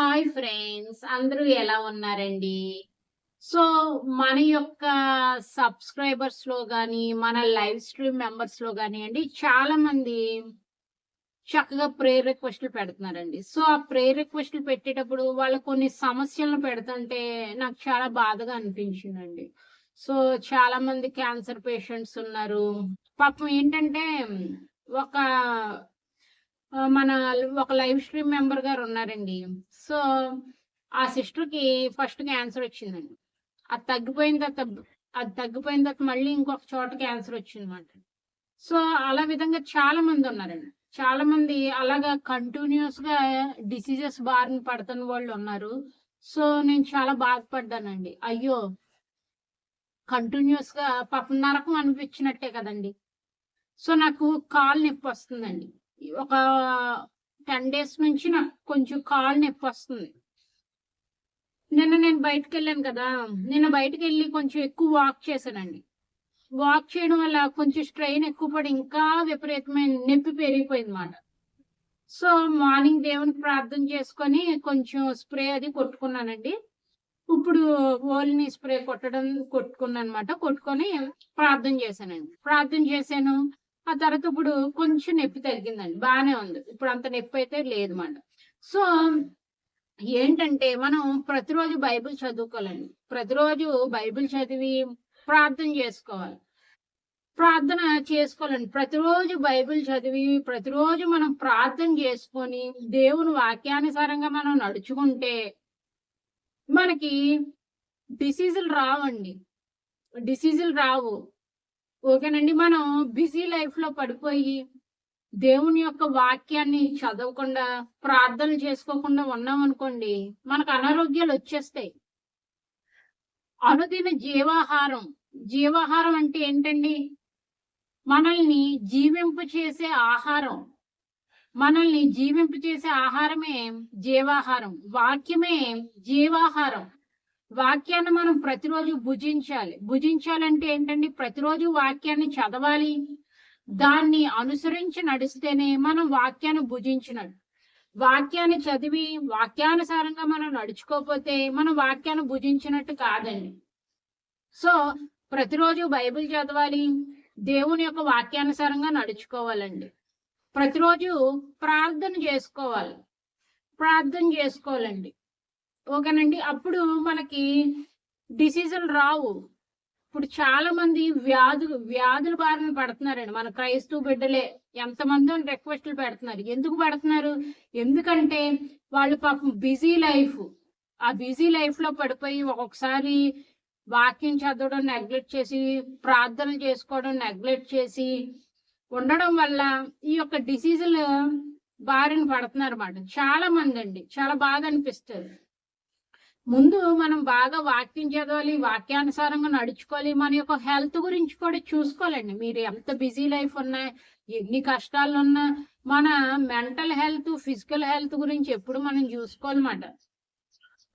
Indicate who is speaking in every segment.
Speaker 1: Hi friends అందరూ ఎలా ఉన్నారండి? సో మన యొక్క సబ్స్క్రైబర్స్లో కానీ మన లైవ్ స్ట్రీమ్ మెంబర్స్లో కానివ్వండి చాలా మంది చక్కగా ప్రేయర్ రిక్వెస్ట్లు పెడుతున్నారండి. సో ఆ ప్రేయర్ రిక్వెస్ట్లు పెట్టేటప్పుడు వాళ్ళు కొన్ని సమస్యలను పెడుతుంటే నాకు చాలా బాధగా అనిపించిందండి. సో చాలా మంది క్యాన్సర్ పేషెంట్స్ ఉన్నారు. పాపం ఏంటంటే ఒక మన ఒక లైవ్ స్ట్రీమ్ మెంబర్ గారు ఉన్నారండి. సో ఆ సిస్టర్కి ఫస్ట్ క్యాన్సర్ వచ్చిందండి. అది తగ్గిపోయిన తర్వాత అది తగ్గిపోయిన తర్వాత మళ్ళీ ఇంకొక చోట క్యాన్సర్ వచ్చిందన్నమాట. సో అలా విధంగా చాలా మంది ఉన్నారండి. చాలా మంది అలాగా కంటిన్యూస్గా డిసీజెస్ బారిన పడుతున్న వాళ్ళు ఉన్నారు. సో నేను చాలా బాధపడ్డానండి. అయ్యో! కంటిన్యూస్గా పాపం నరకం అనిపించినట్టే కదండి. సో నాకు కాలు నొప్పి వస్తుందండి. ఒక టెన్ డేస్ నుంచి నాకు కొంచెం కాలు నొప్పి వస్తుంది. నిన్న నేను బయటకు వెళ్ళాను కదా నిన్న బయటకు వెళ్ళి కొంచెం ఎక్కువ వాక్ చేశానండి. వాక్ చేయడం వల్ల కొంచెం స్ట్రెయిన్ ఎక్కువ పడి ఇంకా విపరీతమైన నొప్పి పెరిగిపోయింది మాట సో మార్నింగ్ దేవునికి ప్రార్థన చేసుకొని కొంచెం స్ప్రే అది కొట్టుకున్నానండి. ఇప్పుడు ఓల్ని స్ప్రే కొట్టడం కొట్టుకున్నాను అనమాట కొట్టుకొని ప్రార్థన చేశానండి. ప్రార్థన చేశాను. ఆ తర్వాత ఇప్పుడు కొంచెం నొప్పి తగ్గిందండి. బాగానే ఉంది. ఇప్పుడు అంత నొప్పి అయితే లేదు మాట. సో ఏంటంటే మనం ప్రతిరోజు బైబిల్ చదువుకోవాలండి. ప్రతిరోజు బైబిల్ చదివి ప్రార్థన చేసుకోవాలి. ప్రార్థన చేసుకోవాలండి. ప్రతిరోజు బైబిల్ చదివి ప్రతిరోజు మనం ప్రార్థన చేసుకొని దేవుని వాక్యానుసారంగా మనం నడుచుకుంటే మనకి డిసీజులు రావండి. డిసీజులు రావు. ఓకేనండి మనం బిజీ లైఫ్లో పడిపోయి దేవుని యొక్క వాక్యాన్ని చదవకుండా ప్రార్థన చేసుకోకుండా ఉన్నాం అనుకోండి మనకు అనారోగ్యాలు వచ్చేస్తాయి. అనుదిన జీవాహారం. జీవాహారం అంటే ఏంటండి? మనల్ని జీవింపు చేసే ఆహారం. మనల్ని జీవింపు చేసే ఆహారమే జీవాహారం. వాక్యమే జీవాహారం. వాక్యాన్ని మనం ప్రతిరోజు భుజించాలి. భుజించాలంటే ఏంటండి? ప్రతిరోజు వాక్యాన్ని చదవాలి. దాన్ని అనుసరించి నడిస్తేనే మనం వాక్యాన్ని భుజించినట్టు. వాక్యాన్ని చదివి వాక్యానుసారంగా మనం నడుచుకోకపోతే మనం వాక్యాన్ని భుజించినట్టు కాదండి. సో ప్రతిరోజు బైబిల్ చదవాలి. దేవుని యొక్క వాక్యానుసారంగా నడుచుకోవాలండి. ప్రతిరోజు ప్రార్థన చేసుకోవాలి. ప్రార్థన చేసుకోవాలండి. ఓకేనండి. అప్పుడు మనకి డిసీజులు రావు. ఇప్పుడు చాలా మంది వ్యాధులు వ్యాధుల బారిన పడుతున్నారండి. మన క్రైస్తవ బిడ్డలే ఎంతమంది రిక్వెస్ట్లు పెడుతున్నారు. ఎందుకు పెడుతున్నారు? ఎందుకంటే వాళ్ళు పాపం బిజీ లైఫ్ ఆ బిజీ లైఫ్లో పడిపోయి ఒక్కొక్కసారి వాక్యం చదవడం నెగ్లెక్ట్ చేసి ప్రార్థన చేసుకోవడం నెగ్లెక్ట్ చేసి ఉండడం వల్ల ఈ యొక్క డిసీజులు బారిన పడుతున్నారు అన్నమాట చాలా మంది అండి. చాలా బాధ అనిపిస్తుంది. ముందు మనం బాగా వాక్యం చదవాలి వాక్యానుసారంగా నడుచుకోవాలి. మన యొక్క హెల్త్ గురించి కూడా చూసుకోవాలండి. మీరు ఎంత బిజీ లైఫ్ ఉన్నా ఎన్ని కష్టాలు ఉన్నా మన మెంటల్ హెల్త్ ఫిజికల్ హెల్త్ గురించి ఎప్పుడు మనం చూసుకోవాలన్నమాట.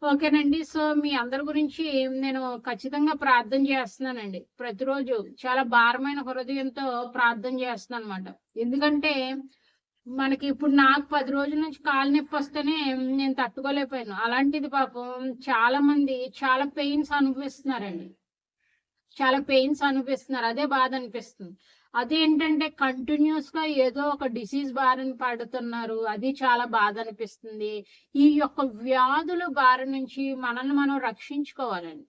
Speaker 1: ఓకేనండి. సో మీ అందరి గురించి నేను ఖచ్చితంగా ప్రార్థన చేస్తున్నానండి. ప్రతిరోజు చాలా భారమైన హృదయంతో ప్రార్థన చేస్తున్నాను అనమాట ఎందుకంటే మనకి ఇప్పుడు నాకు పది రోజుల నుంచి కాలు నొప్పి వస్తేనే నేను తట్టుకోలేకపోయాను. అలాంటిది పాపం చాలా మంది చాలా పెయిన్స్ అనుభవిస్తున్నారండి. చాలా పెయిన్స్ అనిపిస్తున్నారు అదే బాధ అనిపిస్తుంది. అదేంటంటే కంటిన్యూస్గా ఏదో ఒక డిసీజ్ బారిన పడుతున్నారు. అది చాలా బాధ అనిపిస్తుంది. ఈ యొక్క వ్యాధుల బారి నుంచి మనల్ని మనం రక్షించుకోవాలండి.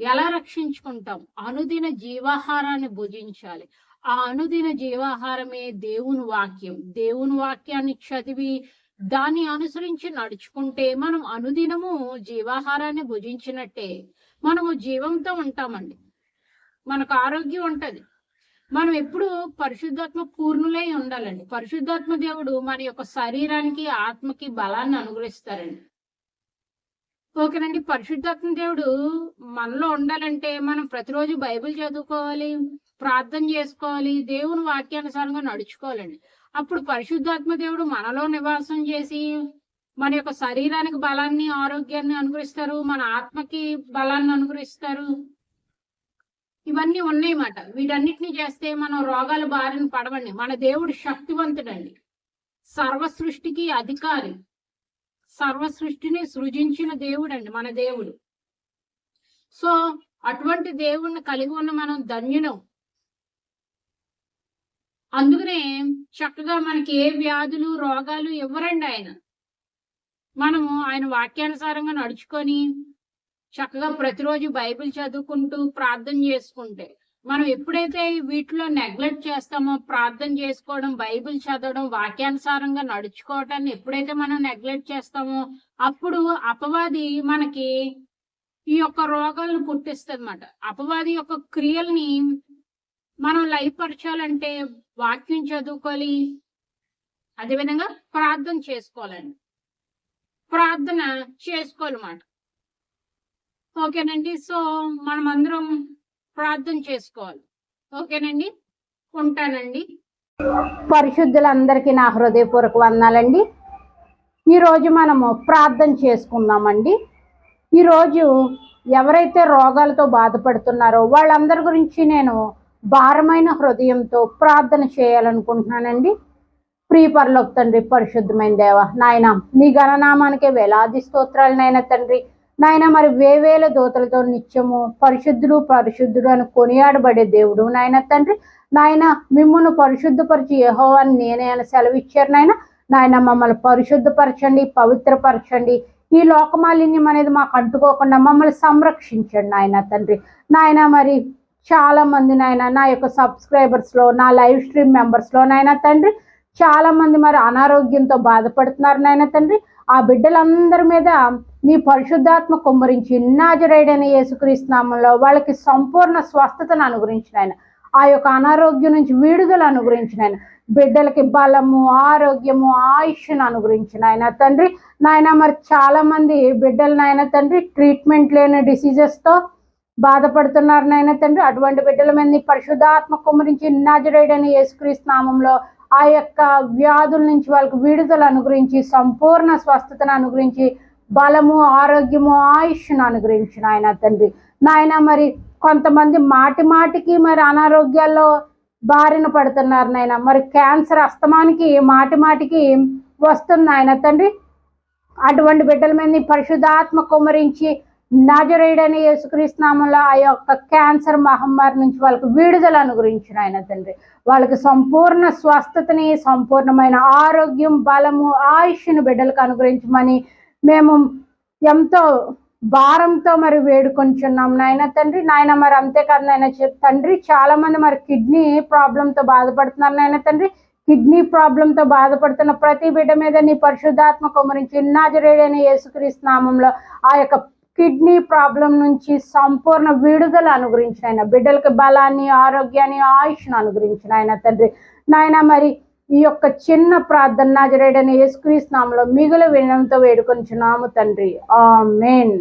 Speaker 1: ఎలా రక్షించుకుంటాం? అనుదిన జీవాహారాన్ని భుజించాలి. ఆ అనుదిన జీవాహారమే దేవుని వాక్యం. దేవుని వాక్యాన్ని చదివి దాన్ని అనుసరించి నడుచుకుంటే మనం అనుదినము జీవాహారాన్ని భుజించినట్టే. మనము జీవంతో ఉంటామండి. మనకు ఆరోగ్యం ఉంటది. మనం ఎప్పుడు పరిశుద్ధాత్మ పూర్ణులై ఉండాలండి. పరిశుద్ధాత్మ దేవుడు మన యొక్క శరీరానికి ఆత్మకి బలాన్ని అనుగ్రహిస్తారండి. ఓకేనండి. పరిశుద్ధాత్మ దేవుడు మనలో ఉండాలంటే మనం ప్రతిరోజు బైబిల్ చదువుకోవాలి. ప్రార్థన చేసుకోవాలి దేవుని వాక్యానుసారంగా నడుచుకోవాలండి. అప్పుడు పరిశుద్ధాత్మ దేవుడు మనలో నివాసం చేసి మన యొక్క శరీరానికి బలాన్ని ఆరోగ్యాన్ని అనుగ్రహిస్తారు మన ఆత్మకి బలాన్ని అనుగ్రహిస్తారు. ఇవన్నీ ఉన్నాయన్నమాట. వీటన్నిటిని చేస్తే మనం రోగాల బారిన పడవండి. మన దేవుడు శక్తివంతుడండి. సర్వ సృష్టికి అధికారి. సర్వ సృష్టిని సృజించిన దేవుడు అండి మన దేవుడు. సో అటువంటి దేవుణ్ణి కలిగి ఉన్న మనం ధన్యులం. అందుకనే చక్కగా మనకి ఏ వ్యాధులు రోగాలు ఇవ్వరండి ఆయన. మనము ఆయన వాక్యానుసారంగా నడుచుకొని చక్కగా ప్రతిరోజు బైబిల్ చదువుకుంటూ ప్రార్థన చేసుకుంటే మనం ఎప్పుడైతే వీటిలో నెగ్లెక్ట్ చేస్తామో ప్రార్థన చేసుకోవడం బైబిల్ చదవడం వాక్యానుసారంగా నడుచుకోవటాన్ని ఎప్పుడైతే మనం నెగ్లెక్ట్ చేస్తామో అప్పుడు అపవాది మనకి ఈ యొక్క రోగాలను పుట్టిస్తుంది అన్నమాట అపవాది యొక్క క్రియల్ని మనం లయపరచాలంటే వాక్యం చదువుకోవాలి. అదేవిధంగా ప్రార్థన చేసుకోవాలండి. ప్రార్థన చేసుకోవాలన్నమాట. ఓకేనండి. సో మనం అందరం ప్రార్థన చేసుకోవాలి. ఓకేనండి. ఉంటానండి.
Speaker 2: పరిశుద్ధులందరికీ నా హృదయపూర్వక వందాలండి ఈరోజు మనము ప్రార్థన చేసుకుందామండి. ఈరోజు ఎవరైతే రోగాలతో బాధపడుతున్నారో వాళ్ళందరి గురించి నేను భారమైన హృదయంతో ప్రార్థన చేయాలనుకుంటున్నానండి. ప్రియ పరలోక తండ్రి పరిశుద్ధమైన దేవ నాయన నీ గణనామానికే వేలాది స్తోత్రాలు నాయన తండ్రి. నాయన మరి వేవేల దోతలతో నిత్యము పరిశుద్ధుడు పరిశుద్ధుడు అని కొనియాడబడే దేవుడు నాయన తండ్రి. నాయన మిమ్మల్ని పరిశుద్ధపరిచి యెహోవాని నేనే అని సెలవిచ్చారు నాయన. నాయన మమ్మల్ని పరిశుద్ధపరచండి పవిత్రపరచండి. ఈ లోకమాలిన్యం అనేది మాకు అంటుకోకుండా మమ్మల్ని సంరక్షించండి నాయన తండ్రి. నాయన మరి చాలా మంది నాయన నా యొక్క సబ్స్క్రైబర్స్లో నా లైవ్ స్ట్రీమ్ మెంబర్స్లో నాయన తండ్రి చాలామంది మరి అనారోగ్యంతో బాధపడుతున్నారు నాయన తండ్రి. ఆ బిడ్డలందరి మీద నీ పరిశుద్ధాత్మ కుమ్మరించి నాజరైడైన యేసుక్రీస్తునామంలో వాళ్ళకి సంపూర్ణ స్వస్థతను అనుగ్రహించిన ఆయన ఆ యొక్క అనారోగ్యం నుంచి విడుదల అనుగ్రహించిన ఆయన బిడ్డలకి బలము ఆరోగ్యము ఆయుష్ను అనుగ్రహించిన ఆయన తండ్రి. నాయన మరి చాలామంది బిడ్డలు నాయన తండ్రి ట్రీట్మెంట్ లేని డిసీజెస్తో బాధపడుతున్నారు నాయన తండ్రి. అటువంటి బిడ్డల మీద నీ పరిశుద్ధాత్మ కుమరించి నజరేడని యేసుక్రీస్తునామంలో ఆ యొక్క వ్యాధుల నుంచి వాళ్ళకి విడుదల అనుగ్రహించి సంపూర్ణ స్వస్థతను అనుగ్రహించి బలము ఆరోగ్యము ఆయుష్ను అనుగ్రహించిన ఆయన తండ్రి. నాయన మరి కొంతమంది మాటి మాటికి మరి అనారోగ్యాల్లో బారిన పడుతున్నారు నాయన. మరి క్యాన్సర్ అస్తమానికి మాటి మాటికి వస్తుంది ఆయన తండ్రి. అటువంటి బిడ్డల మీద పరిశుద్ధాత్మ కుమరించి నాజరేయుడని యేసుక్రీస్తునామంలో ఆ యొక్క క్యాన్సర్ మహమ్మారి నుంచి వాళ్ళకి విడుదల అనుగ్రహించిన ఆయన తండ్రి. వాళ్ళకి సంపూర్ణ స్వస్థతని సంపూర్ణమైన ఆరోగ్యం బలము ఆయుష్ను బిడ్డలకు అనుగ్రహించమని మేము ఎంతో భారంతో మరి వేడుకొంచున్నాం నాయన తండ్రి. నాయన మరి అంతేకాదు నాయన చెప్ తండ్రి చాలా మంది మరి కిడ్నీ ప్రాబ్లంతో బాధపడుతున్నారు నాయన తండ్రి. కిడ్నీ ప్రాబ్లంతో బాధపడుతున్న ప్రతి బిడ్డ మీద నీ పరిశుద్ధాత్మ కుమరించి నాజరేడైన యేసుక్రీస్తు నామంలో ఆ యొక్క కిడ్నీ ప్రాబ్లం నుంచి సంపూర్ణ విడుదల అనుగ్రహించిన ఆయన బిడ్డలకి బలాన్ని ఆరోగ్యాన్ని ఆయుష్ను అనుగ్రహించిన ఆయన తండ్రి. నాయన మరి ఈ యొక్క చిన్న ప్రార్థన నాజరేడని యేసుక్రీస్తు నామలో మిగులు వినడంతో వేడుకొంచున్నాము తండ్రి. ఆ మెయిన్